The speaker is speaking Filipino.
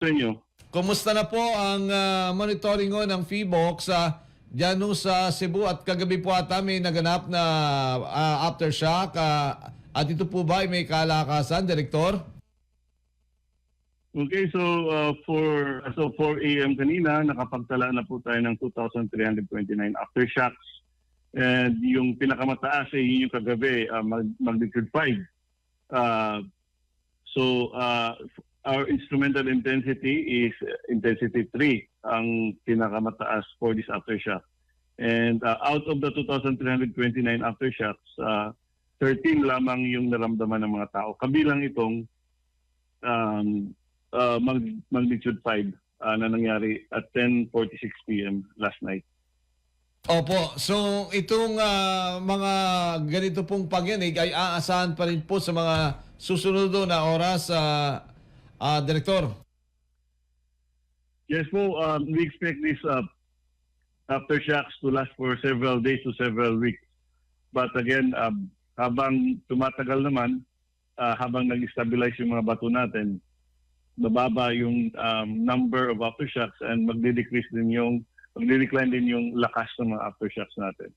sa inyo. Kumusta na po ang ah, monitoring ho ng FIBOX sa dyan sa Cebu at kagabi po ata may naganap na ah, aftershock ah, at ito po ba ay may kalakasan, Direktor? Okay, so uh, for so 4 a.m. kanina, nakapagtala na po tayo ng 2,329 aftershocks. And yung pinakamataas ay yun yung kagabi, uh, mag- magnitude 5. Uh, so uh, our instrumental intensity is uh, intensity 3, ang pinakamataas for this aftershock. And uh, out of the 2,329 aftershocks, uh, 13 lamang yung naramdaman ng mga tao. Kabilang itong um, uh, mag- magnitude 5 uh, na nangyari at 10.46 p.m. last night. Opo, so itong ah, mga ganito pong pagyanig ay aasahan pa rin po sa mga susunod na oras, sa Direktor. Yes po, um, we expect this uh, aftershocks to last for several days to several weeks. But again, um, habang tumatagal naman, uh, habang nag-stabilize yung mga bato natin, bababa yung um, number of aftershocks and magde-decrease din yung magde-decline din yung lakas ng mga aftershocks natin.